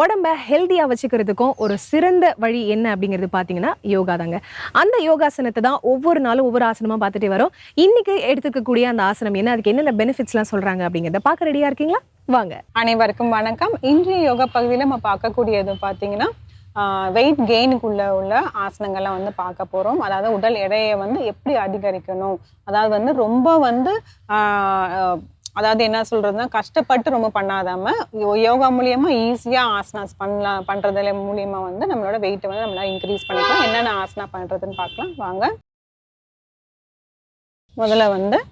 உடம்ப ஹெல்த்தியாக வச்சுக்கிறதுக்கும் ஒரு சிறந்த வழி என்ன அப்படிங்கிறது பார்த்தீங்கன்னா யோகா தாங்க. அந்த யோகாசனத்தை தான் ஒவ்வொரு நாளும் ஒவ்வொரு ஆசனமாக பார்த்துட்டே வரோம். இன்னைக்கு எடுத்துக்கக்கூடிய அந்த ஆசனம் என்ன? அதுக்கு என்னென்ன பெனிஃபிட்ஸ்லாம் சொல்கிறாங்க அப்படிங்கிறத பார்க்க ரெடியாக இருக்கீங்களா? வாங்க. அனைவருக்கும் வணக்கம். இன்றைய யோகா பகுதியில் நம்ம பார்க்கக்கூடியது பார்த்தீங்கன்னா வெயிட் கெயினுக்குள்ள உள்ள ஆசனங்கள்லாம் வந்து பார்க்க போகிறோம் அதாவது உடல் எடையை வந்து எப்படி அதிகரிக்கணும்? அதாவது வந்து ரொம்ப வந்து அதாவது என்ன சொல்றதுன்னா கஷ்டப்பட்டு ரொம்ப பண்ணாதாம யோ- யோகா மூலியமா ஈஸியாக ஆசனாஸ் பண்ணலாம் பண்ணுறதுல மூலியமா வந்து நம்மளோட வெயிட்டை வந்து நம்மளால இன்க்ரீஸ் பண்ணிக்கலாம். என்னென்ன ஆசனா பண்ணுறதுன்னு பார்க்கலாம் வாங்க. முதல்ல வந்து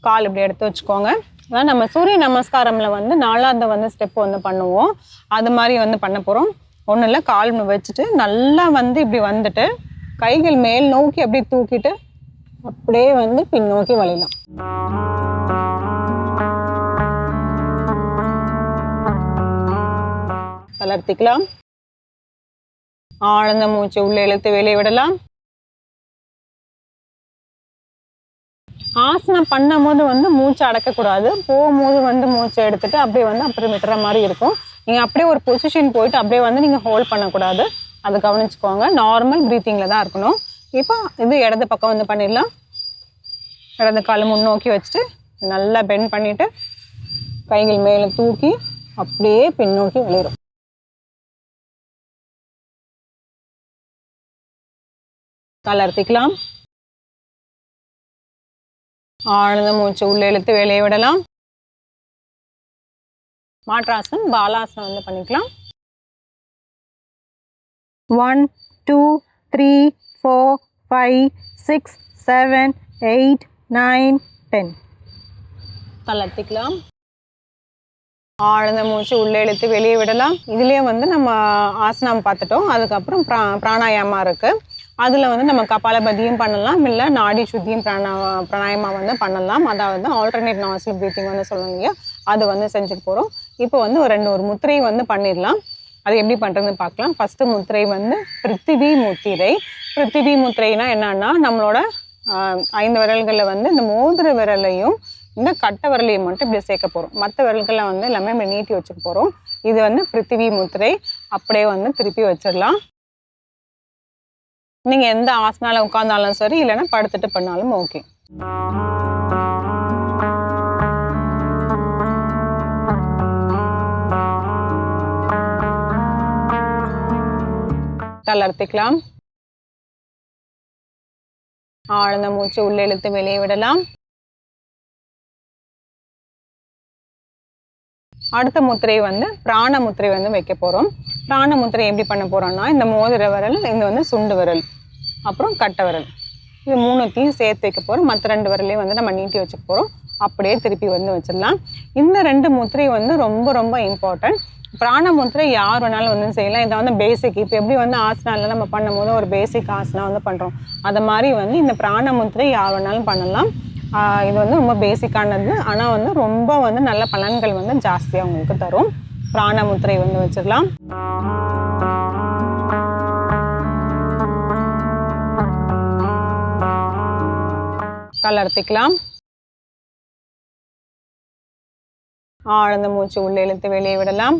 கால் இப்படி எடுத்து வச்சுக்கோங்க. அதான் நம்ம சூரிய நமஸ்காரம்ல வந்து நாலாவது வந்து ஸ்டெப் வந்து பண்ணுவோம். அது மாதிரி வந்து பண்ண போகிறோம் ஒன்றும் இல்லை கால் வச்சுட்டு நல்லா வந்து இப்படி வந்துட்டு கைகள் மேல் நோக்கி அப்படியே தூக்கிட்டு அப்படியே வந்து பின்னோக்கி வளையலாம். தளர்த்திக்கலாம். ஆழ்ந்த மூச்சு உள்ளே இழுத்து வெளியே விடலாம். ஆசனம் பண்ணும்போது வந்து மூச்சை அடக்கக்கூடாது. போகும்போது வந்து மூச்சை எடுத்துட்டு அப்படியே வந்து அப்புறம் விட்டுற மாதிரி இருக்கும். நீங்கள் அப்படியே ஒரு பொசிஷன் போயிட்டு அப்படியே வந்து நீங்கள் ஹோல்ட் பண்ணக்கூடாது. அதை கவனிச்சுக்கோங்க. நார்மல் ப்ரீத்திங்கில் தான் இருக்கணும். இப்போ இது இடது பக்கம் வந்து பண்ணிடலாம். இடது கால் முன்னோக்கி வச்சுட்டு நல்லா பெண்ட் பண்ணிவிட்டு கைகள் மேலே தூக்கி அப்படியே பின்னோக்கி விளையிடும் தளர்த்திக்கலாம் ஆழ்ந்த மூச்சு உள்ளே இழுத்து வெளியே விடலாம். மாற்றாசனம் பாலாசனம் வந்து பண்ணிக்கலாம். One two three four five six seven eight nine ten தளர்த்திக்கலாம் ஆழ்ந்த மூச்சு உள்ளே இழுத்து வெளியே விடலாம். இதுலேயே வந்து நம்ம ஆசனம் பார்த்துட்டோம். அதுக்கப்புறம் பிரா பிராணாயாமா இருக்கு. அதில் வந்து நம்ம கபாலபதியும் பண்ணலாம் இல்லை நாடி சுத்தியும் பிராணா பிராணாயமா வந்து பண்ணலாம். அதாவது ஆல்டர்னேட் நாசில் ப்ரீத்திங் வந்து சொல்லுவாங்க இல்லையா? அது வந்து செஞ்சுட்டு போகிறோம் இப்போ வந்து ஒரு ரெண்டு ஒரு முத்திரை வந்து பண்ணிடலாம். அது எப்படி பண்ணுறதுன்னு பார்க்கலாம். ஃபஸ்ட்டு முத்திரை வந்து பிருத்திவி முத்திரை. பிருத்திவி முத்திரைனா என்னன்னா நம்மளோட ஐந்து விரல்களில் வந்து இந்த மோதிர விரலையும் இந்த கட்டை விரலையும் மட்டும் இப்படி சேர்க்க போகிறோம் மற்ற விரல்களை வந்து எல்லாமே நம்ம நீட்டி வச்சுக்க போகிறோம் இது வந்து பிருத்திவி முத்திரை. அப்படியே வந்து திருப்பி வச்சிடலாம். நீங்கள் எந்த ஆசனால உட்காந்தாலும் சரி இல்லைன்னா படுத்துட்டு பண்ணாலும் ஓகே தளர்த்திக்கலாம் ஆழ்ந்த மூச்சு உள்ளே இழுத்து வெளியே விடலாம். அடுத்த முத்திரை வந்து பிராண முத்திரை வந்து வைக்க போறோம். பிராண முத்திரை எப்படி பண்ண போகிறோன்னா இந்த மோதிர விரல் இது வந்து சுண்டு விரல் அப்புறம் கட்டை விரல். இது மூணுத்தையும் சேர்த்து வைக்க போகிறோம் மற்ற ரெண்டு விரலையும் வந்து நம்ம நீட்டி வச்சுக்க போகிறோம் அப்படியே திருப்பி வந்து வச்சிடலாம். இந்த ரெண்டு முத்திரை வந்து ரொம்ப ரொம்ப இம்பார்ட்டன்ட் பிராண முத்திரை யார் வேணாலும் வந்து செய்யலாம். இதை வந்து பேசிக் இப்போ எப்படி வந்து ஆசனால நம்ம பண்ணும்போது ஒரு பேசிக் ஆசனா வந்து பண்ணுறோம் அது மாதிரி வந்து இந்த பிராண முத்திரை யார் வேணாலும் பண்ணலாம். இது வந்து ரொம்ப பேசிக்கானது ஆனால் வந்து ரொம்ப வந்து நல்ல பலன்கள் வந்து ஜாஸ்தியாக உங்களுக்கு தரும். பிராண முத்திரை வந்து வச்சுக்கலாம் தளர்த்திக்கலாம் ஆழ்ந்த மூச்சு உள்ளே இழுத்து வெளியே விடலாம்.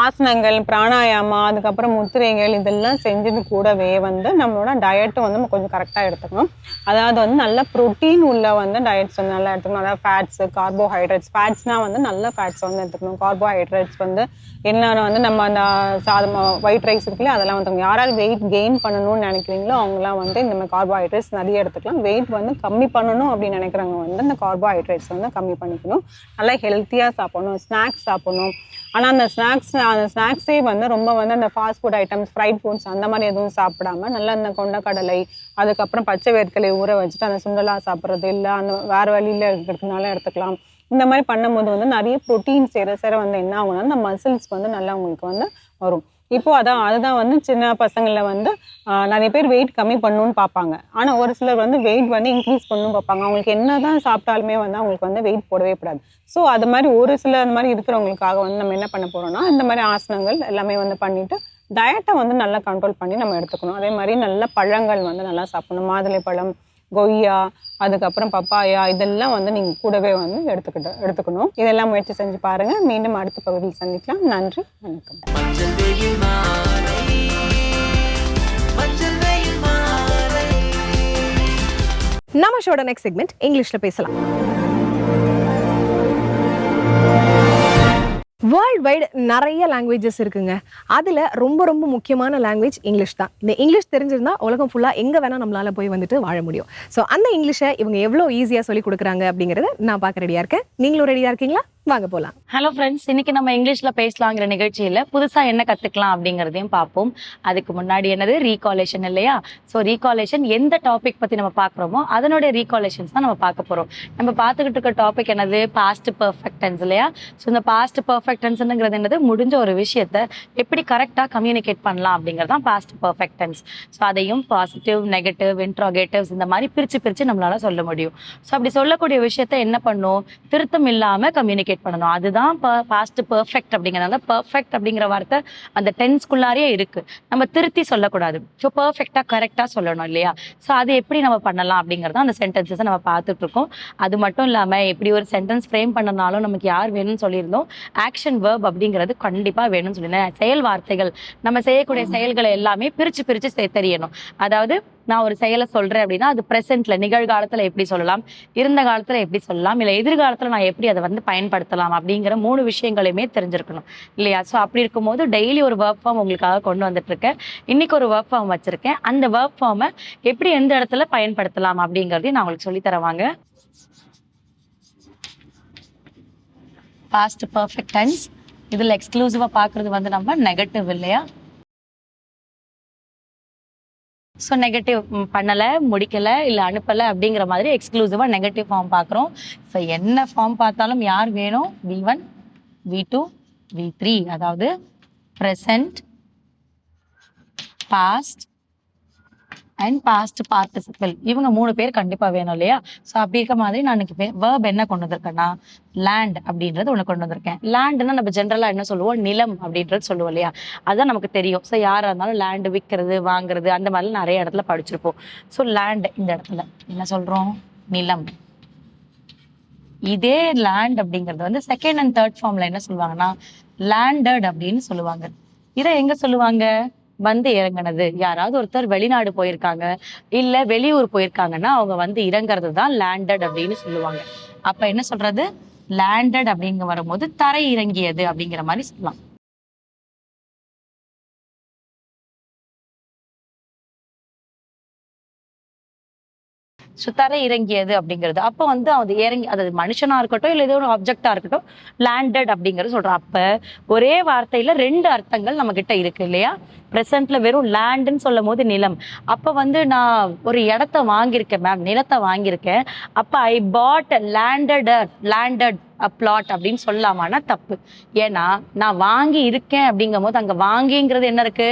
ஆசனங்கள் பிராணாயாமா அதுக்கப்புறம் முத்திரைகள் இதெல்லாம் செஞ்சது கூடவே வந்து நம்மளோட டயட்டும் வந்து நம்ம கொஞ்சம் கரெக்டாக எடுத்துக்கணும். அதாவது வந்து நல்ல ப்ரோட்டீன் உள்ள வந்து டயட்ஸ் வந்து நல்லா எடுத்துக்கணும். அதாவது ஃபேட்ஸு கார்போஹைட்ரேட்ஸ் ஃபேட்ஸ்னால் வந்து நல்ல ஃபேட்ஸ் வந்து எடுத்துக்கணும். கார்போஹைட்ரேட்ஸ் வந்து என்னென்ன வந்து நம்ம அந்த சாதம் ஒயிட் ரைஸ் இருக்குல்ல அதெல்லாம் வந்து யாராவது வெயிட் கெயின் பண்ணணும்னு நினைக்கிறீங்களோ அவங்களாம் வந்து இந்த மாதிரி கார்போஹைட்ரேட்ஸ் நிறைய எடுத்துக்கலாம். வெயிட் வந்து கம்மி பண்ணணும் அப்படின்னு நினைக்கிறவங்க வந்து இந்த கார்போஹைட்ரேட்ஸ் வந்து கம்மி பண்ணிக்கணும். நல்லா ஹெல்த்தியாக சாப்பிடணும். ஸ்நாக்ஸ் சாப்பிடணும். ஆனால் அந்த ஸ்நாக்ஸ் அந்த ஸ்நாக்ஸே வந்து ரொம்ப வந்து அந்த fast food items fried foods அந்த மாதிரி எதுவும் சாப்பிடாம நல்லா அந்த கொண்டக்கடலை அதுக்கப்புறம் பச்சை வேர்க்கலை ஊற வச்சுட்டு அந்த சுண்டலா சாப்பிட்றது இல்லை அந்த வேறு வழியில் இருக்கிறதுனால எடுத்துக்கலாம். இந்த மாதிரி பண்ணும்போது வந்து நிறைய ப்ரோட்டீன் சேர சேர வந்து என்ன ஆகும்னா அந்த மசில்ஸ் வந்து நல்லா உங்களுக்கு வந்து வரும். இப்போ அதான் அதுதான் வந்து சின்ன பசங்களில் வந்து நிறைய பேர் வெயிட் கம்மி பண்ணணும்னு பார்ப்பாங்க. ஆனால் ஒரு சிலர் வந்து வெயிட் வந்து இன்க்ரீஸ் பண்ணணும்னு பார்ப்பாங்க. அவங்களுக்கு என்ன தான் சாப்பிட்டாலுமே வந்து அவங்களுக்கு வந்து வெயிட் போடவே கூடாது. ஸோ அது மாதிரி ஒரு சில அந்த மாதிரி இருக்கிறவங்களுக்காக வந்து நம்ம என்ன பண்ண போகிறோம்னா இந்த மாதிரி ஆசனங்கள் எல்லாமே வந்து பண்ணிவிட்டு டயட்டை வந்து நல்லா கண்ட்ரோல் பண்ணி நம்ம எடுத்துக்கணும். அதே மாதிரி நல்ல பழங்கள் வந்து நல்லா சாப்பிடணும். மாதுளை பழம் கொய்யா அதுக்கப்புறம் பப்பாயா இதெல்லாம் வந்து நீங்கள் கூடவே வந்து எடுத்துக்கிட்டு எடுத்துக்கணும். இதெல்லாம் முயற்சி செஞ்சு பாருங்கள் மீண்டும் அடுத்த பகுதியில் சந்திக்கலாம். நன்றி வணக்கம். நம்ம ஷோட நெக்ஸ்ட் செக்மெண்ட் இங்கிலீஷ்ல பேசலாம். வேர்ல்ட் வைடு நிறைய லாங்குவேஜஸ் இருக்குங்க. அதில் ரொம்ப ரொம்ப முக்கியமான லாங்குவேஜ் இங்கிலீஷ் தான். இந்த இங்கிலீஷ் தெரிஞ்சிருந்தால் உலகம் ஃபுல்லாக எங்கே வேணால் நம்மளால் போய் வந்துட்டு வாழ முடியும். ஸோ அந்த இங்கிலீஷை இவங்க எவ்வளோ ஈஸியாக சொல்லி கொடுக்குறாங்க அப்படிங்கிறத நான் பார்க்க ரெடியாக இருக்கேன். நீங்களும் ரெடியாக இருக்கீங்களா? வாங்க போகலாம் ஹலோ ஃப்ரெண்ட்ஸ் இன்னைக்கு நம்ம இங்கிலீஷ்ல பேசலாங்கிற நிகழ்ச்சியில புதுசா என்ன கத்துக்கலாம் அப்படிங்கறதையும் பார்ப்போம். அதுக்கு முன்னாடி என்னது? ரீகாலேஷன் இல்லையா? ஸோ ரீகாலேஷன் எந்த டாபிக் பத்தி நம்ம பார்க்குறோமோ அதனுடைய ரீகாலேஷன்ஸ் தான் நம்ம பார்க்க போறோம். நம்ம பார்த்துக்கிட்டு இருக்க டாபிக் என்னது? பாஸ்ட் பர்ஃபெக்டன்ஸ் இல்லையா? ஸோ இந்த பாஸ்ட் பர்ஃபெக்டன்ஸ்ங்கிறது என்னது? முடிஞ்ச ஒரு விஷயத்த எப்படி கரெக்டாக கம்யூனிகேட் பண்ணலாம் அப்படிங்கிறது தான் பாஸ்ட் பர்ஃபெக்டன்ஸ் ஸோ அதையும் பாசிட்டிவ் நெகட்டிவ் இன்ட்ராகேட்டிவ்ஸ் இந்த மாதிரி பிரிச்சு பிரிச்சு நம்மளால சொல்ல முடியும். ஸோ அப்படி சொல்லக்கூடிய விஷயத்த என்ன பண்ணும்? திருத்தம் இல்லாம கம்யூனிகேட் பண்ணணும். அதுதான் பாஸ்ட் பர்ஃபெக்ட் அப்படிங்கிறதால பர்ஃபெக்ட் அப்படிங்கிற வார்த்தை அந்த டென்ஸ்குள்ளாரே இருக்கு. நம்ம திருத்தி சொல்லக்கூடாது. ஸோ பர்ஃபெக்டாக கரெக்டாக சொல்லணும் இல்லையா? ஸோ அது எப்படி நம்ம பண்ணலாம் அப்படிங்கிறத அந்த சென்டென்சஸை நம்ம பார்த்துட்டு இருக்கோம். அது மட்டும் இல்லாமல் எப்படி ஒரு சென்டென்ஸ் ஃப்ரேம் பண்ணனாலும் நமக்கு யார் வேணும்னு சொல்லியிருந்தோம். ஆக்ஷன் வேர்ப் அப்படிங்கிறது கண்டிப்பாக வேணும்னு சொல்லியிருந்தேன் செயல் வார்த்தைகள் நம்ம செய்யக்கூடிய செயல்களை எல்லாமே பிரித்து பிரித்து தெரியணும். அதாவது நான் ஒரு செயலை சொல்றேன் அப்படின்னா அது ப்ரெசென்ட்ல நிகழ்காலத்துல எப்படி சொல்லலாம் இருந்த காலத்துல எப்படி சொல்லலாம் இல்ல எதிர்காலத்துல நான் எப்படி அதை வந்து பயன்படுத்தலாம் அப்படிங்கிற மூணு விஷயங்களையுமே தெரிஞ்சிருக்கணும் இல்லையா? ஸோ அப்படி இருக்கும்போது டெய்லி ஒரு ஒர்க் ஃபார்ம் உங்களுக்காக கொண்டு வந்துட்டு இருக்கேன் இன்னைக்கு ஒரு ஒர்க் ஃபார்ம் வச்சிருக்கேன். அந்த ஒர்க் ஃபார்மை எப்படி எந்த இடத்துல பயன்படுத்தலாம் அப்படிங்கறதையும் நான் உங்களுக்கு சொல்லி தரவாங்க பாஸ்ட் பர்ஃபெக்ட் டைம்ஸ் இதில் எக்ஸ்க்ளூசிவாக பார்க்குறது வந்து நம்ம நெகட்டிவ் இல்லையா? ஸோ நெகட்டிவ் பண்ணலை முடிக்கலை இல்லை அனுப்பலை அப்படிங்கிற மாதிரி எக்ஸ்க்ளூசிவாக நெகட்டிவ் ஃபார்ம் பார்க்குறோம் ஸோ என்ன ஃபார்ம் பார்த்தாலும் யார் வேணும்? V one V two V three அதாவது present past and past participle இவங்க மூணு பேர் கண்டிப்பாக வேணும் இல்லையா? ஸோ அப்படி இருக்க மாதிரி நான் இன்னைக்கு வேர்ப் என்ன கொண்டு வந்திருக்கேன்னா லேண்ட் அப்படின்றது ஒன்று கொண்டு வந்திருக்கேன். லேண்ட்னா நம்ம ஜென்ரலாக என்ன சொல்லுவோம்? நிலம் அப்படின்றது சொல்லுவோம் இல்லையா? அதுதான் நமக்கு தெரியும். ஸோ யாராக இருந்தாலும் லேண்டு விற்கிறது வாங்குறது அந்த மாதிரிலாம் நிறைய இடத்துல படிச்சிருப்போம். ஸோ லேண்ட் இந்த இடத்துல. என்ன சொல்கிறோம் நிலம். இதே லேண்ட் அப்படிங்கிறது வந்து செகண்ட் அண்ட் தேர்ட் ஃபார்ம்ல என்ன சொல்லுவாங்கன்னா லேண்டட் அப்படின்னு சொல்லுவாங்க. இதை எங்க சொல்லுவாங்க? வந்து இறங்குனது. யாராவது ஒருத்தர் வெளிநாடு போயிருக்காங்க இல்ல வெளியூர் போயிருக்காங்கன்னா அவங்க வந்து இறங்குறது தான் லேண்டட் அப்படின்னு சொல்லுவாங்க. அப்ப என்ன சொல்றது? லேண்டட் அப்படிங்க வரும்போது தரை இறங்கியது அப்படிங்கிற மாதிரி சொல்லலாம். சுத்தர இறங்கியது அப்படிங்கிறது. அப்போ வந்து அது இறங்கி அது மனுஷனாக இருக்கட்டும் இல்லை ஏதோ ஒரு ஆப்ஜெக்டாக இருக்கட்டும் லேண்டட் அப்படிங்கிறது சொல்கிறோம் அப்போ ஒரே வார்த்தையில் ரெண்டு அர்த்தங்கள் நம்மக்கிட்ட இருக்குது இல்லையா? ப்ரெசென்ட்ல வெறும் லேண்டுன்னு சொல்லும் போது நிலம். அப்போ வந்து நான் ஒரு இடத்த வாங்கியிருக்கேன் மேம் நிலத்தை வாங்கியிருக்கேன். அப்போ I bought landed landed plot அப்படின்னு சொல்லலாமான்னா தப்பு. ஏன்னா நான் வாங்கி இருக்கேன் அப்படிங்கும் போது அங்கே வாங்கிங்கிறது என்ன இருக்கு?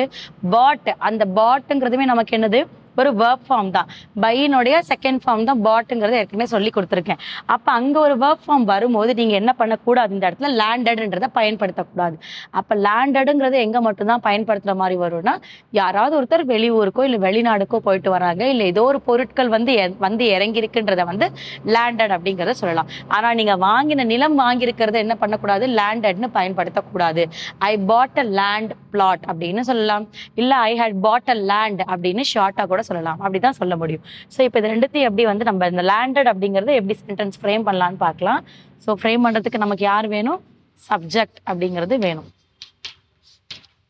பாட் அந்த பாட்டுங்கிறதுமே நமக்கு என்னது? ஒரு வேர்ப் ஃபார்ம் தான். பையனுடைய செகண்ட் ஃபார்ம் தான் பாட்டுங்கிறது ஏற்கனவே சொல்லி கொடுத்துருக்கேன். அப்போ அங்கே ஒரு வேர்ப் ஃபார்ம் வரும்போது நீங்க என்ன பண்ணக்கூடாது? இந்த இடத்துல லேண்டடுன்றதை பயன்படுத்தக்கூடாது. அப்போ லேண்டடுங்கிறது எங்கே மட்டும்தான் பயன்படுத்துற மாதிரி வரும்னா யாராவது ஒருத்தர் வெளியூருக்கோ இல்லை வெளிநாடுக்கோ போயிட்டு வராங்க இல்லை ஏதோ ஒரு பொருட்கள் வந்து எ- வந்து இறங்கியிருக்குன்றதை வந்து லேண்டட் அப்படிங்கிறத சொல்லலாம். ஆனால் நீங்கள் வாங்கின நிலம் வாங்கியிருக்கிறத என்ன பண்ணக்கூடாது? லேண்டட்னு பயன்படுத்தக்கூடாது. ஐ பாட் அ லேண்ட் பிளாட் அப்படின்னு சொல்லலாம். இல்லை ஐ ஹேட் பாட் அ லேண்ட் அப்படின்னு ஷார்ட்டாக கூட கூட சொல்லலாம். அப்படிதான் சொல்ல முடியும். ஸோ இப்போ இது ரெண்டுத்தையும் எப்படி வந்து நம்ம இந்த லேண்டட் அப்படிங்கறத எப்படி சென்டென்ஸ் ஃப்ரேம் பண்ணலான்னு பார்க்கலாம். ஸோ ஃப்ரேம் பண்ணுறதுக்கு நமக்கு யார் வேணும்? சப்ஜெக்ட் அப்படிங்கிறது வேணும்.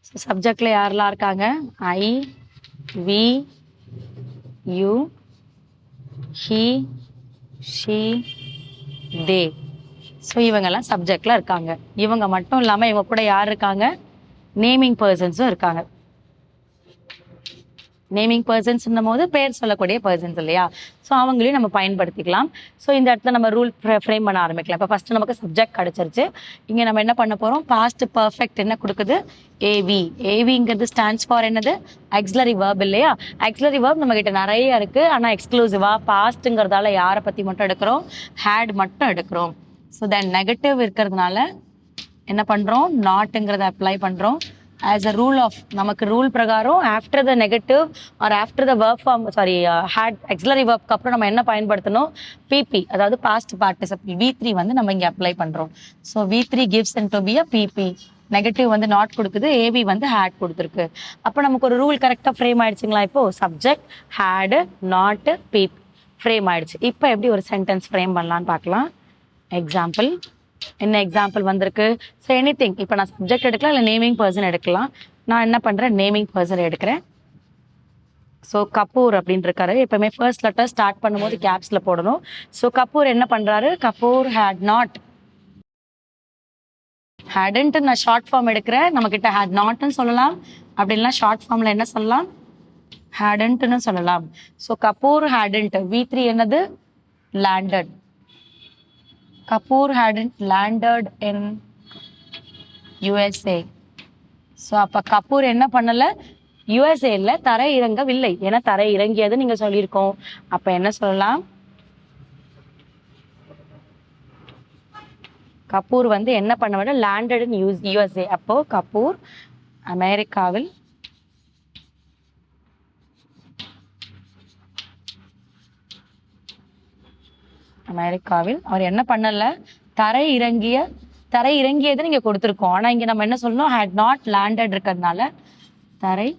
ஸோ சப்ஜெக்டில் யாரெல்லாம் இருக்காங்க? I we you he she they so இவங்கெல்லாம் சப்ஜெக்டில் இருக்காங்க. இவங்க மட்டும் இல்லாமல் இவங்க கூட யார் இருக்காங்க? நேமிங் பர்சன்ஸும் இருக்காங்க. நேமிங் பர்சன்ஸ்ன்னும் போது பேர் சொல்லக்கூடிய பர்சன்ஸ் இல்லையா? ஸோ அவங்களையும் நம்ம பயன்படுத்திக்கலாம். ஸோ இந்த இடத்துல நம்ம ரூல் ஃப்ரேம் பண்ண ஆரம்பிக்கலாம். இப்போ ஃபஸ்ட்டு நமக்கு சப்ஜெக்ட் கிடச்சிருச்சு. இங்கே நம்ம என்ன பண்ண போகிறோம் பாஸ்ட் பர்ஃபெக்ட் என்ன கொடுக்குது? ஏவி ஏவிங்கிறது ஸ்டாண்ட்ஸ் ஃபார் என்னது? ஆக்சிலரி வேர்ப் இல்லையா? ஆக்சிலரி வேர்ப் நம்ம கிட்ட நிறைய இருக்குது ஆனால் எக்ஸ்க்ளூசிவாக பாஸ்ட்டுங்கிறதால யாரை பற்றி மட்டும் எடுக்கிறோம்? ஹேட் மட்டும் எடுக்கிறோம். ஸோ தென் நெகட்டிவ் இருக்கிறதுனால என்ன பண்ணுறோம் நாட்டுங்கிறத அப்ளை பண்ணுறோம் ஆஸ் அ ரூல் ஆஃப் நமக்கு ரூல் பிரகாரம் after the negative or after the verb form sorry had auxiliary work அப்புறம் நம்ம என்ன பயன்படுத்தணும்? பிபி அதாவது பாஸ்ட் பார்ட்டிசிபிள் வி த்ரீ வந்து நம்ம இங்கே அப்ளை பண்ணுறோம் so we three gives and to be a BB negative வந்து நாட் கொடுக்குது ஏபி வந்து ஹேட் கொடுத்துருக்கு. அப்போ நமக்கு ஒரு ரூல் கரெக்டாக ஃப்ரேம் ஆயிடுச்சுங்களா இப்போ? Subject had not BB frame ஆயிடுச்சு. இப்போ எப்படி ஒரு சென்டென்ஸ் ஃப்ரேம் பண்ணலான்னு பார்க்கலாம். எக்ஸாம்பிள் என்ன எக்ஸாம்பிள் வந்திருக்கு? ஸோ எனி திங் இப்போ நான் சப்ஜெக்ட் எடுக்கலாம் இல்லை நேமிங் பர்சன் எடுக்கலாம். நான் என்ன பண்ணுறேன் நேமிங் பர்சன் எடுக்கிறேன். ஸோ கபூர் அப்படின்னு இருக்காரு. எப்பவுமே ஃபர்ஸ்ட் லெட்டர் ஸ்டார்ட் பண்ணும்போது கேப்ஸில் போடணும். ஸோ கபூர் என்ன பண்ணுறாரு கபூர் ஹேட் நாட் ஹேடன்ட்டு நான் ஷார்ட் ஃபார்ம் எடுக்கிறேன். நம்மக்கிட்ட ஹேட் நாட்னு சொல்லலாம். அப்படின்லாம் ஷார்ட் ஃபார்மில் என்ன சொல்லலாம்? ஹேடன்ட்டுன்னு சொல்லலாம். So Kapoor hadn't V three என்னது? Landed Kapoor hadn't landed in USA so அப்போ கபூர் என்ன பண்ணலை? யுஎஸ்ஏல தரை இறங்கவில்லை. ஏன்னா தரை இறங்கியது நீங்க சொல்லியிருக்கோம். அப்ப என்ன சொல்லலாம்? கபூர் வந்து என்ன பண்ண விட லேண்டட் இன் யூஸ் யுஎஸ்ஏ அப்போ கபூர் அமெரிக்காவில் அமெரிக்காவில். அவர் என்ன பண்ணல? தரை இறங்கிய தரை இறங்கியது நீங்க கொடுத்துருக்கோம். ஆனா இங்க நம்ம என்ன சொல்லணும்? ஹேட் நாட் லேண்டட் இருக்கிறதுனால தரை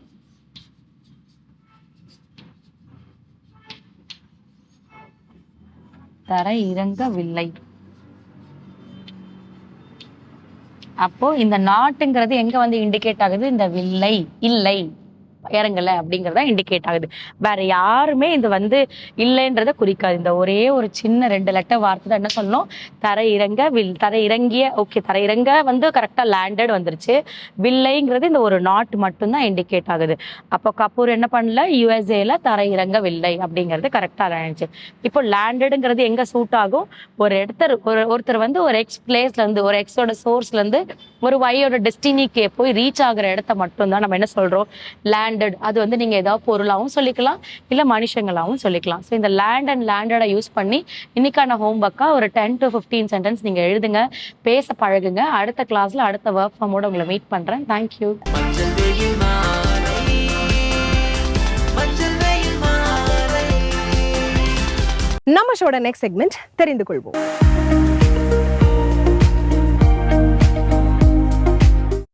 தரை இறங்கவில்லை. அப்போ இந்த நாட்டுங்கிறது எங்க வந்து இண்டிகேட் ஆகுது? இந்த வில்லை. இல்லை. இறங்கல அப்படிங்கறத இண்டிகேட் ஆகுது. வேற யாருமே இது வந்து இல்லைன்றத குறிக்காது. இந்த ஒரே ஒரு சின்ன ரெண்டு லெட்டர் வார்த்தை தான் என்ன சொல்லணும்? தரை இறங்க வில் தரை இறங்கிய ஓகே தரை இறங்க வந்து கரெக்டாக லேண்டட் வந்துருச்சு. வில்லைங்கிறது இந்த ஒரு நாட் மட்டும்தான் இண்டிகேட் ஆகுது. அப்போ கபூர் என்ன பண்ணல? யூஎஸ்ஏல தரை இறங்கவில்லை அப்படிங்கிறது கரெக்டாக இருந்துச்சு. இப்போ லேண்டடுங்கிறது எங்கே சூட் ஆகும்? ஒரு இடத்தர் ஒரு ஒருத்தர் வந்து ஒரு எக்ஸ் பிளேஸ்லேருந்து ஒரு எக்ஸோட சோர்ஸ்லேருந்து ஒரு ஒய்யோட டெஸ்டினிக்கே போய் ரீச் ஆகுற இடத்த மட்டும்தான் நம்ம என்ன சொல்கிறோம் லேண்ட் லேண்டட் அது வந்து நீங்க ஏதாவது பொருளாகவும் சொல்லிக்கலாம் இல்ல மனுஷங்களாகவும் சொல்லிக்கலாம். ஸோ இந்த லேண்ட் அண்ட் லேண்டடை யூஸ் பண்ணி இன்னைக்கான ஹோம் ஒர்க்கா ஒரு டென் டு ஃபிஃப்டீன் சென்டென்ஸ் நீங்க எழுதுங்க பேச பழகுங்க. அடுத்த கிளாஸ்ல அடுத்த ஒர்க் ஃபார்மோட உங்களை மீட் பண்றேன். தேங்க்யூ நம்ம ஷோட நெக்ஸ்ட் செக்மெண்ட் தெரிந்து கொள்வோம்.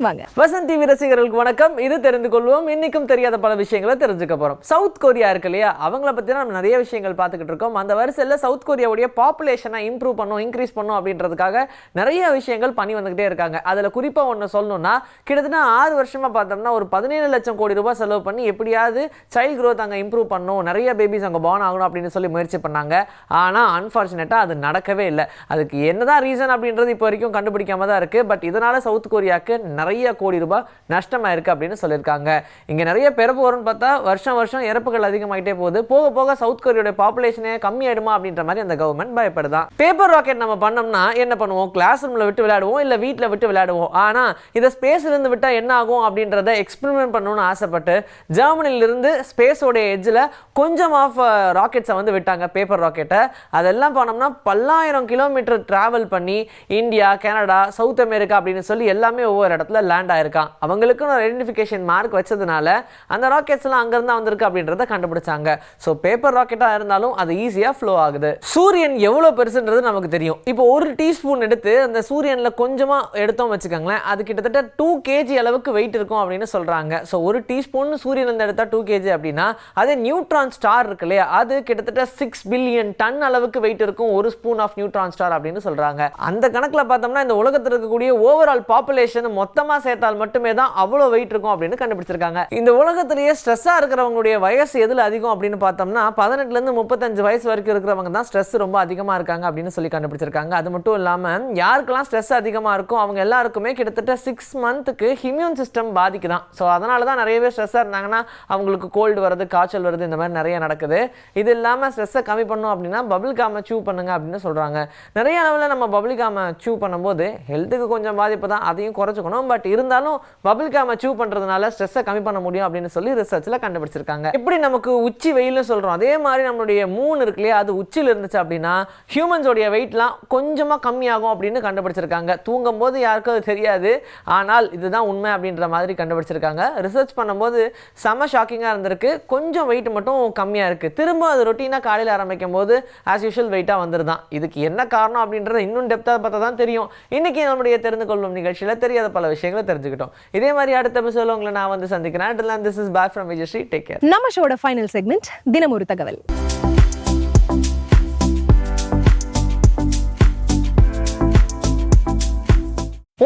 வாங்க. வசந்த் டிவி ரசிகர்களுக்கு வணக்கம். இது தெரிந்து கொள்வோம். இன்னைக்கும் தெரியாத பல விஷயங்களை தெரிஞ்சுக்க போறோம். சவுத் கொரியா இருக்கு இல்லையா? அவங்கள பத்தி நம்ம நிறைய விஷயங்கள் பார்த்துக்கிட்டு இருக்கோம். அந்த வரிசையில் சவுத் கொரியாவுடைய பாப்புலேஷனை இம்ப்ரூவ் பண்ணும் இன்க்ரீஸ் பண்ணும் அப்படின்றதுக்காக நிறைய விஷயங்கள் பண்ணி வந்துகிட்டே இருக்காங்க. அதில் குறிப்பாக ஒன்று சொல்லணும்னா கிட்டத்தட்ட ஆறு வருஷமா பார்த்தோம்னா ஒரு பதினேழு லட்சம் கோடி ரூபாய் செலவு பண்ணி எப்படியாவது சைல்ட் க்ரோத் அங்கே இம்ப்ரூவ் பண்ணும் நிறைய பேபிஸ் அங்கே பார்ன் ஆகணும் அப்படின்னு சொல்லி முயற்சி பண்ணாங்க. ஆனால் அன்ஃபார்ச்சுனேட்டாக அது நடக்கவே இல்லை. அதுக்கு என்னதான் ரீசன் அப்படின்றது இப்போ வரைக்கும் கண்டுபிடிக்காம தான் இருக்கு. பட் இதனால சவுத் கொரியாவுக்கு நிறைய கோடி ரூபாய் நஷ்டமாயிருக்கு அப்படின்னு சொல்லியிருக்காங்க. இங்கே நிறைய பிறப்பு வரும்னு பார்த்தா வருஷம் வருஷம் இறப்புகள் அதிகமாயிட்டே போகுது. போக போக சவுத் கொரியோட பாப்புலேஷனே கம்மியாயிடுமா அப்படின்ற மாதிரி அந்த கவர்மெண்ட் பயப்படுதான் பேப்பர் ராக்கெட் நம்ம பண்ணோம்னா என்ன பண்ணுவோம்? கிளாஸ் ரூம்ல விட்டு விளையாடுவோம் இல்லை வீட்டில் விட்டு விளையாடுவோம்? ஆனால் இதை ஸ்பேஸ்ல இருந்து என்ன ஆகும் அப்படின்றத எக்ஸ்பெரிமெண்ட் பண்ணணும்னு ஆசைப்பட்டு ஜெர்மனிலிருந்து ஸ்பேஸோடைய ஸ்பேஸோட கொஞ்சம் ஆஃப் ராக்கெட்ஸை வந்து விட்டாங்க பேப்பர் ராக்கெட்டை அதெல்லாம் பண்ணோம்னா பல்லாயிரம் கிலோமீட்டர் ட்ராவல் பண்ணி இந்தியா கனடா சவுத் அமெரிக்கா அப்படின்னு சொல்லி எல்லாமே ஒவ்வொரு இடத்துல இடத்துல லேண்ட் ஆயிருக்கான். அவங்களுக்குன்னு ஒரு ஐடென்டிஃபிகேஷன் மார்க் வச்சதுனால அந்த ராக்கெட்ஸ்லாம் அங்கேருந்து வந்திருக்கு அப்படின்றத கண்டுபிடிச்சாங்க. ஸோ பேப்பர் ராக்கெட்டாக இருந்தாலும் அது ஈஸியாக ஃப்ளோ ஆகுது. சூரியன் எவ்வளோ பெருசுன்றது நமக்கு தெரியும். இப்போ ஒரு டீஸ்பூன் எடுத்து அந்த சூரியனில் கொஞ்சமாக எடுத்தோம் வச்சுக்கோங்களேன் அது கிட்டத்தட்ட டூ கேஜி அளவுக்கு வெயிட் இருக்கும் அப்படின்னு சொல்கிறாங்க ஸோ ஒரு டீஸ்பூன் சூரியன் இருந்து எடுத்தால் டூ கேஜி அப்படின்னா அதே நியூட்ரான் ஸ்டார் இருக்கு இல்லையா அது கிட்டத்தட்ட சிக்ஸ் பில்லியன் டன் அளவுக்கு வெயிட் இருக்கும் ஒரு ஸ்பூன் ஆஃப் நியூட்ரான் ஸ்டார் அப்படின்னு சொல்கிறாங்க அந்த கணக்கில் பார்த்தோம்னா இந்த உலகத்தில் இருக்கக்கூடிய ஓவரால் பாப்புலேஷன் மொத்த மொத்தமாக சேர்த்தால் மட்டுமே தான் அவ்வளோ வெயிட் இருக்கும் அப்படின்னு கண்டுபிடிச்சிருக்காங்க. இந்த உலகத்திலேயே ஸ்ட்ரெஸ்ஸாக இருக்கிறவங்களுடைய வயசு எதில் அதிகம் அப்படின்னு பார்த்தோம்னா பதினெட்டுலேருந்து முப்பத்தஞ்சு வயசு வரைக்கும் இருக்கிறவங்க தான் ஸ்ட்ரெஸ் ரொம்ப அதிகமாக இருக்காங்க அப்படின்னு சொல்லி கண்டுபிடிச்சிருக்காங்க. அது மட்டும் இல்லாமல் யாருக்கெல்லாம் ஸ்ட்ரெஸ் அதிகமாக இருக்கும் அவங்க எல்லாருக்குமே கிட்டத்தட்ட சிக்ஸ் மந்த்துக்கு இம்யூன் சிஸ்டம் பாதிக்குதான். ஸோ அதனால தான் நிறையவே ஸ்ட்ரெஸ்ஸாக இருந்தாங்கன்னா அவங்களுக்கு கோல்டு வருது காய்ச்சல் வருது இந்த மாதிரி நிறைய நடக்குது. இது இல்லாமல் ஸ்ட்ரெஸ்ஸை கம்மி பண்ணும் அப்படின்னா பபிள் காமை சூ பண்ணுங்க அப்படின்னு சொல்கிறாங்க நிறைய அளவில் நம்ம பபிள் காமை சூ பண்ணும்போது ஹெல்த்துக்கு கொஞ்சம் பாதிப்பு தான். அதையும் குறைச்சிக்கணும். பட் இருந்தாலும் பபிள் காமை சூ பண்ணுறதுனால ஸ்ட்ரெஸ்ஸை கம்மி பண்ண முடியும் அப்படின்னு சொல்லி ரிசர்ச்சில் கண்டுபிடிச்சிருக்காங்க. எப்படி நமக்கு உச்சி வெயில்னு சொல்கிறோம் அதே மாதிரி நம்மளுடைய மூணு இருக்கு இல்லையா அது உச்சியில் இருந்துச்சு அப்படின்னா ஹியூமன்ஸோடைய வெயிட்லாம் கொஞ்சமாக கம்மியாகும் அப்படின்னு கண்டுபிடிச்சிருக்காங்க. தூங்கும் போது யாருக்கும் அது தெரியாது. ஆனால் இதுதான் உண்மை அப்படின்ற மாதிரி கண்டுபிடிச்சிருக்காங்க. ரிசர்ச் பண்ணும்போது செம ஷாக்கிங்காக இருந்திருக்கு. கொஞ்சம் வெயிட் மட்டும் கம்மியாக இருக்குது திரும்ப அது ரொட்டீனாக காலையில் ஆரம்பிக்கும் போது ஆஸ் யூஷுவல் வெயிட்டாக வந்துருதான். இதுக்கு என்ன காரணம் அப்படின்றத இன்னும் டெப்த்தாக பார்த்தா தான் தெரியும். இன்னைக்கு நம்முடைய தெரிந்து கொள்ளும் நிகழ்ச்சியில் தெரியாத பல விஷயம் விஷயங்களை தெரிஞ்சுக்கிட்டோம். இதே மாதிரி அடுத்த எபிசோட உங்களை நான் வந்து சந்திக்கிறேன். This is back from Vijayasri take care நம்ம ஷோட ஃபைனல் செக்மெண்ட் தினம் ஒரு தகவல்.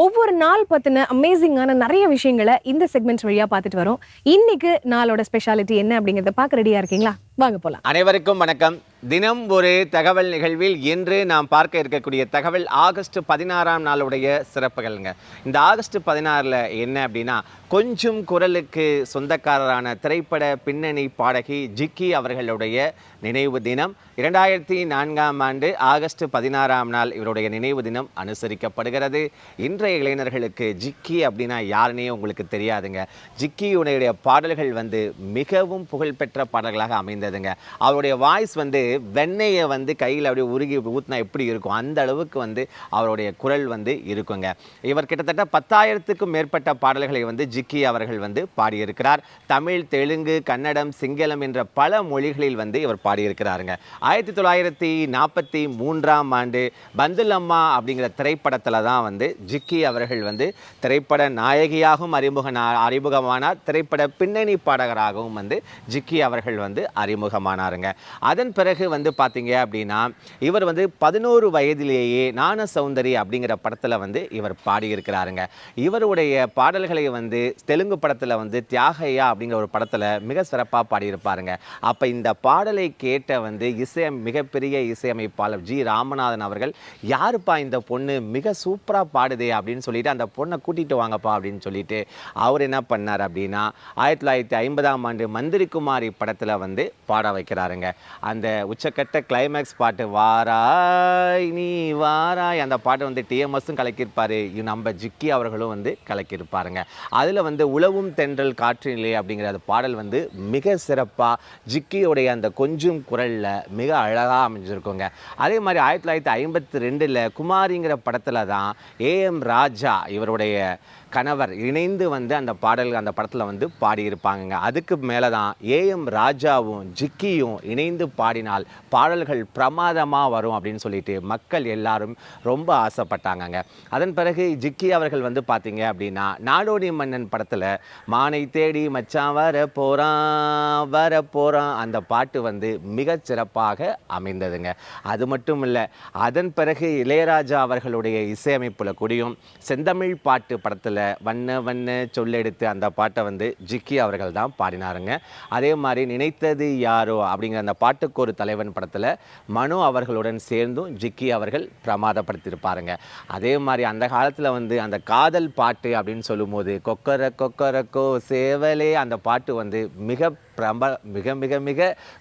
ஒவ்வொரு நாள் பத்தின அமேசிங்கான நிறைய விஷயங்களை இந்த செக்மெண்ட்ஸ் வழியா பார்த்துட்டு வரோம். இன்னைக்கு நாளோட ஸ்பெஷாலிட்டி என்ன அப்படிங்கறத பார்க்க ரெடியா இருக்கீங்களா? வாங்க போலாம். அனைவருக்கும் வணக்கம். தினம் ஒரு தகவல் நிகழ்வில் இன்று நாம் பார்க்க இருக்கக்கூடிய தகவல் ஆகஸ்ட் பதினாறாம் நாளுடைய சிறப்புகள்ங்க. இந்த ஆகஸ்ட் பதினாறில் என்ன அப்படின்னா கொஞ்சம் குரலுக்கு சொந்தக்காரரான திரைப்பட பின்னணி பாடகி ஜிக்கி அவர்களுடைய நினைவு தினம். இரண்டாயிரத்தி நான்காம் ஆண்டு ஆகஸ்ட் பதினாறாம் நாள் இவருடைய நினைவு தினம் அனுசரிக்கப்படுகிறது. இன்றைய இளைஞர்களுக்கு ஜிக்கி அப்படின்னா யாருன்னே உங்களுக்கு தெரியாதுங்க. ஜிக்கியுடைய பாடல்கள் வந்து மிகவும் புகழ்பெற்ற பாடல்களாக இருந்ததுங்க அவருடைய வாய்ஸ் வந்து வெண்ணெயை வந்து கையில் அப்படியே உருகி ஊற்றினா எப்படி இருக்கும்? அந்த அளவுக்கு வந்து அவருடைய குரல் வந்து இருக்குங்க. இவர் கிட்டத்தட்ட பத்தாயிரத்துக்கும் மேற்பட்ட பாடல்களை வந்து ஜிக்கி அவர்கள் வந்து பாடியிருக்கிறார். தமிழ் தெலுங்கு கன்னடம் சிங்களம் என்ற பல மொழிகளில் வந்து இவர் பாடியிருக்கிறாருங்க. ஆயிரத்தி தொள்ளாயிரத்தி நாற்பத்தி மூன்றாம் ஆண்டு பந்துலம்மா அப்படிங்கிற திரைப்படத்தில் தான் வந்து ஜிக்கி அவர்கள் வந்து திரைப்பட நாயகியாகவும் அறிமுக அறிமுகமானார். திரைப்பட பின்னணி பாடகராகவும் வந்து ஜிக்கி அவர்கள் வந்து அறிமுகமானாருங்க. அதன் பிறகு வந்து பார்த்தீங்க அப்படின்னா இவர் வந்து பதினோரு வயதிலேயே ஞான சௌந்தரி அப்படிங்கிற படத்தில் வந்து இவர் பாடியிருக்கிறாருங்க. இவருடைய பாடல்களை வந்து தெலுங்கு படத்தில் வந்து தியாகையா அப்படிங்கிற ஒரு படத்தில் மிக சிறப்பாக பாடியிருப்பாருங்க. அப்போ இந்த பாடலை கேட்ட வந்து இசை மிகப்பெரிய இசையமைப்பாளர் ஜி ராமநாதன் அவர்கள் யாருப்பா இந்த பொண்ணு? மிக சூப்பராக பாடுதே அப்படின்னு சொல்லிட்டு அந்த பொண்ணை கூட்டிட்டு வாங்கப்பா அப்படின்னு சொல்லிட்டு அவர் என்ன பண்ணார் அப்படின்னா ஆயிரத்தி தொள்ளாயிரத்தி ஐம்பதாம் ஆண்டு மந்திரி குமாரி படத்தில் வந்து பாட வைக்கிறாருங்க. அந்த உச்சக்கட்ட கிளைமேக்ஸ் பாட்டு வாராய் நீ வாராய். அந்த பாட்டு வந்து டிஎம்எஸும் கலக்கியிருப்பாரு. நம்ம ஜிக்கி அவர்களும் வந்து கலக்கியிருப்பாருங்க. அதில் வந்து உழவும் தென்றல் காற்றினிலே அப்படிங்கிற அந்த பாடல் வந்து மிக சிறப்பாக ஜிக்கியுடைய அந்த கொஞ்சம் குரலில் மிக அழகாக அமைஞ்சிருக்குங்க. அதே மாதிரி ஆயிரத்தி தொள்ளாயிரத்தி ஐம்பத்தி ரெண்டில் குமாரிங்கிற படத்தில் தான் ஏஎம் ராஜா இவருடைய கணவர் இணைந்து வந்து அந்த பாடல் அந்த படத்தில் வந்து பாடியிருப்பாங்கங்க. அதுக்கு மேலே தான் ஏஎம் ராஜாவும் ஜிக்கியும் இணைந்து பாடினால் பாடல்கள் பிரமாதமாக வரும் அப்படின்னு சொல்லிட்டு மக்கள் எல்லாரும் ரொம்ப ஆசைப்பட்டாங்கங்க. அதன் பிறகு ஜிக்கி அவர்கள் வந்து பார்த்தீங்க அப்படின்னா நாடோடி மன்னன் படத்தில் மானை தேடி மச்சான் வர போகிறான் வர போகிறான் அந்த பாட்டு வந்து மிகச் சிறப்பாக அமைந்ததுங்க. அது மட்டும் இல்லை அதன் பிறகு இளையராஜா அவர்களுடைய இசையமைப்பில் கூடியும் செந்தமிழ் பாட்டு படத்தில் வண்ண வண்ண சொல்லெடுத்து அந்த பாட்டை வந்து ஜிக்கி அவர்கள் தான் பாடினாருங்க. அதே மாதிரி நினைத்தது யாரோ அப்படிங்கிற அந்த பாட்டுக்கு ஒரு தலைவன் படத்தில் மனு அவர்களுடன் சேர்ந்தும் ஜிக்கி அவர்கள் பிரமாதப்படுத்தியிருப்பாருங்க. அதே மாதிரி அந்த காலத்தில் வந்து அந்த காதல் பாட்டு அப்படின்னு சொல்லும்போது கொக்கர கொக்கரக்கோ சேவலே அந்த பாட்டு வந்து மிக பிரபல மிக மிக மிக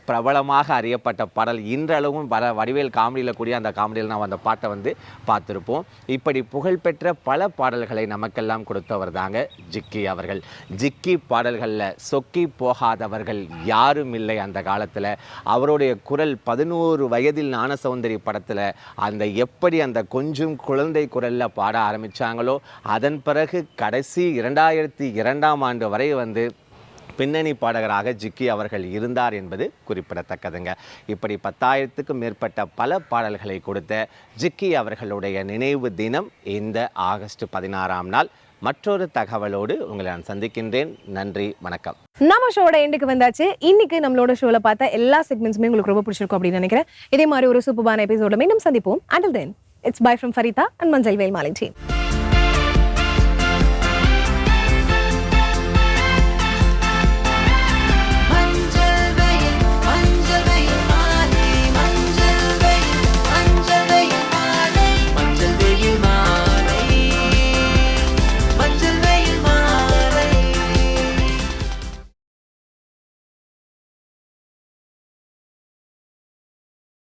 பிரபலமாக அறியப்பட்ட பாடல். இன்றளவும் பல வடிவேல் காமெடியில் கூடிய அந்த காமெடியில் நாம் அந்த பாட்டை வந்து பார்த்துருப்போம். இப்படி புகழ்பெற்ற பல பாடல்களை நமக்கெல்லாம் கொடுத்தவர் தாங்க ஜிக்கி அவர்கள். ஜிக்கி பாடல்களில் சொக்கி போகாதவர்கள் யாரும் இல்லை அந்த காலத்தில். அவருடைய குரல் பதினோரு வயதில் ஞானசௌந்தரி படத்தில் அந்த எப்படி அந்த கொஞ்சம் குழந்தை குரலில் பாட ஆரம்பித்தாங்களோ அதன் பிறகு கடைசி இரண்டாயிரத்தி இரண்டாம் ஆண்டு வரை வந்து பின்னணி பாடகராக ஜிக்கி அவர்கள் இருந்தார் என்பது குறிப்பிடத்தக்கதுங்க. இப்படி பத்தாயிரத்துக்கும் மேற்பட்ட பல பாடல்களை கொடுத்த ஜிக்கி அவர்களுடைய நினைவு தினம் இந்த ஆகஸ்ட் பதினாறாம் நாள். மற்றொரு தகவலோடு உங்களை நான் சந்திக்கின்றேன். நன்றி வணக்கம். நம்ம ஷோட எண்டுக்கு வந்தாச்சு. இன்னைக்கு நம்மளோட ஷோல பார்த்த எல்லா செக்மெண்ட்ஸுமே உங்களுக்கு ரொம்ப பிடிச்சிருக்கும் அப்படின்னு நினைக்கிறேன். இதே மாதிரி ஒரு சூப்பரான எபிசோட மீண்டும் சந்திப்போம். Until then it's bye from Farida and மஞ்சள் வேல் மாலை டீம்